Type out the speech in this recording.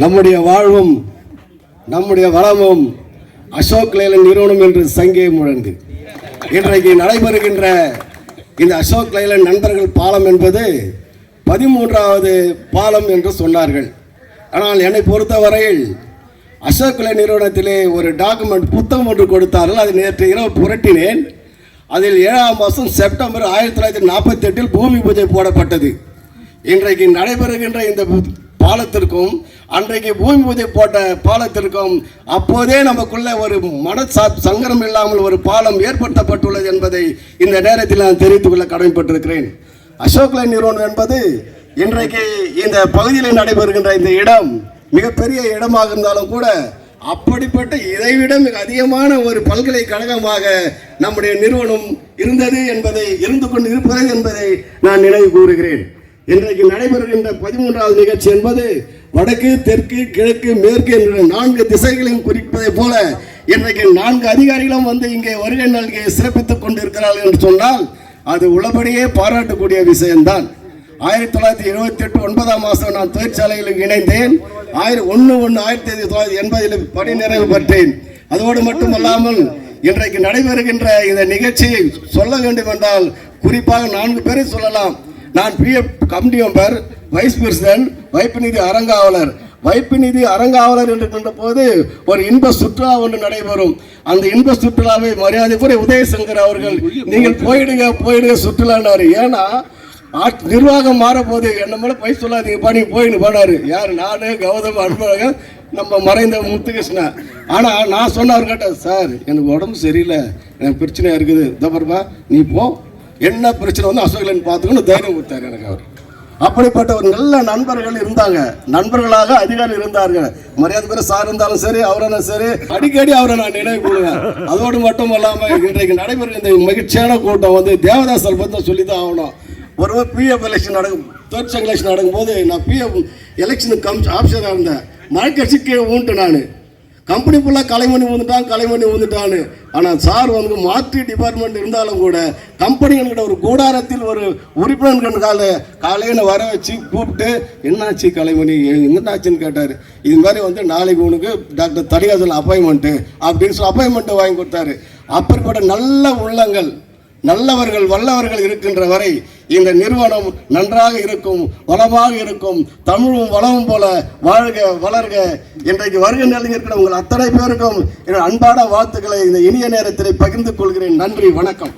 நம்முடைய வாழ்வும் நம்முடைய வளமும் அசோக் லைலன் நிறுவனம் என்று சங்கே முழங்கு. இன்றைக்கு நடைபெறுகின்ற இந்த அசோக் லைலன் நண்பர்கள் பாலம் என்பது பதிமூன்றாவது பாலம் என்று சொன்னார்கள். ஆனால் என்னை பொறுத்தவரையில் அசோக் லைலன் நிறுவனத்திலே ஒரு டாக்குமெண்ட் புத்தகம் ஒன்று கொடுத்தார்கள். அதை நேற்று இரவு புரட்டினேன். அதில் ஏழாம் மாதம் செப்டம்பர் ஆயிரத்தி தொள்ளாயிரத்தி நாற்பத்தி எட்டில் பூமி பூஜை போடப்பட்டது. இன்றைக்கு நடைபெறுகின்ற இந்த பாலத்திற்கும் அன்றைக்கு பூமி பூஜை போட்ட பாலத்திற்கும் அப்போதே நமக்குள்ள ஒரு மன சங்கரம் இல்லாமல் ஒரு பாலம் ஏற்படுத்தப்பட்டுள்ளது என்பதை இந்த நேரத்தில் நான் தெரிவித்துக் கொள்ள கடமைப்பட்டிருக்கிறேன். அசோக் லைன் நிறுவனம் என்பது இன்றைக்கு இந்த பகுதியில் நடைபெறுகின்ற இந்த இடம் மிகப்பெரிய இடமாக இருந்தாலும் கூட அப்படிப்பட்ட இதைவிட மிக அதிகமான ஒரு பல்கலைக்கழகமாக நம்முடைய நிறுவனம் இருந்தது என்பதை இருந்து கொண்டு இருப்பது என்பதை நான் நினைவு கூறுகிறேன். இன்றைக்கு நடைபெறுகின்ற பதிமூன்றாவது நிகழ்ச்சி என்பது வடக்கு தெற்கு கிழக்கு மேற்கு என்ற நான்கு திசைகளையும் குறிப்பதைப் போல இன்றைக்கு நான்கு அதிகாரிகளும் வந்து இங்கே வருகை நல்கி சிறப்பித்துக் கொண்டிருக்கிறார்கள் என்று சொன்னால் அது உள்ளபடியே பாராட்டக்கூடிய விஷயம்தான். ஆயிரத்தி தொள்ளாயிரத்தி எழுபத்தி எட்டு ஒன்பதாம் மாதம் நான் தொழிற்சாலையில் இணைந்தேன். ஆயிரம் ஒன்று ஒன்று ஆயிரத்தி தொள்ளாயிரத்தி எண்பதில் பணி நிறைவு பெற்றேன். அதோடு மட்டுமல்லாமல் இன்றைக்கு நடைபெறுகின்ற இந்த நிகழ்ச்சியை சொல்ல வேண்டும் என்றால் குறிப்பாக நான்கு பேரை சொல்லலாம். நான் PF committee member vice president வைப்பு நிதி அறங்காவலர். வைப்பு நிதி அறங்காவலர் என்கின்ற போது ஒரு இன்ப சுற்றுலா ஒன்று நடைபெறும். அந்த இன்ப சுற்றுலாவை மரியாதை கூட உதயசங்கர் அவர்கள் நீங்கள் போயிடுங்க போயிடுங்க சுற்றுலான்னாரு ஏன்னா ஆட்- நிர்வாகம் மாறப்போது என்ன மேலே போய் சொல்லாதீங்கப்பா நீ போயின்னு போனாரு. யார்? நான் கௌதம் அன்பழகன் நம்ம மறைந்த முத்துகிருஷ்ணன் ஆனால் நான் சொன்னவர் கேட்ட சார் எனக்கு உடம்பு சரியில்லை. எனக்கு பிரச்சனையாக இருக்குது. இதப்பா நீ போ. என்ன பிரச்சனை வந்து அசோகலன் பார்த்துக்கணும் தைரியம் கொடுத்தாரு எனக்கு அவர். அப்படிப்பட்ட ஒரு நல்ல நண்பர்கள் இருந்தாங்க. நண்பர்களாக அதிகாரி இருந்தார்கள். மரியாதை பேர் சார் இருந்தாலும் சரி அவரான சரி. அடிக்கடி அவரை நான் நினைவு கூடுவேன் அதோடு மட்டும் இல்லாமல் இன்றைக்கு நடைபெறும் இந்த மகிழ்ச்சியான கூட்டம் வந்து தேவதாசல் பற்றி சொல்லி தான் ஆகணும் ஒருவர் பிஎஃப் எலெக்ஷன் நடக்கும் தொழிற்சங்க எலெக்ஷன் நடக்கும்போது நான் பிஎஃப் எலெக்ஷனுக்கு கம் ஆப்ஷனாக இருந்தேன். மழைக்கட்சி கீழே ஊன்ட்டு நான். கம்பெனி ஃபுல்லாக கலைமணி வந்துட்டான் கலைமணி வந்துட்டான்னு. ஆனால் சார் வந்து மாற்றி டிபார்ட்மெண்ட் இருந்தாலும் கூட கம்பெனிகள்கிட்ட ஒரு கூடாரத்தில் ஒரு உறுப்பினர்கள் கால காலையில் வர வச்சு கூப்பிட்டு என்னாச்சு கலைமணி? என்னாச்சுன்னு கேட்டார். இது மாதிரி வந்து நாளைக்கு உனக்கு டாக்டர் தடிகாசல் அப்பாயின்மெண்ட்டு அப்படின்னு சொல்லி அப்பாயின்மெண்ட்டை வாங்கி கொடுத்தாரு. அப்படிப்பட்ட நல்ல உள்ளங்கள் நல்லவர்கள் வல்லவர்கள் இருக்கின்ற வரை இந்த நிறுவனம் நன்றாக இருக்கும் வளமாக இருக்கும் தமிழும் வளமும் போல வாழ்க வளர்க. இன்றைக்கு வருகை நிலையில் இருக்கிற உங்கள் அத்தனை பேருக்கும் என்னோட அன்பான வாழ்த்துக்களை இந்த இனிய நேரத்தில் பகிர்ந்து கொள்கிறேன். நன்றி வணக்கம்.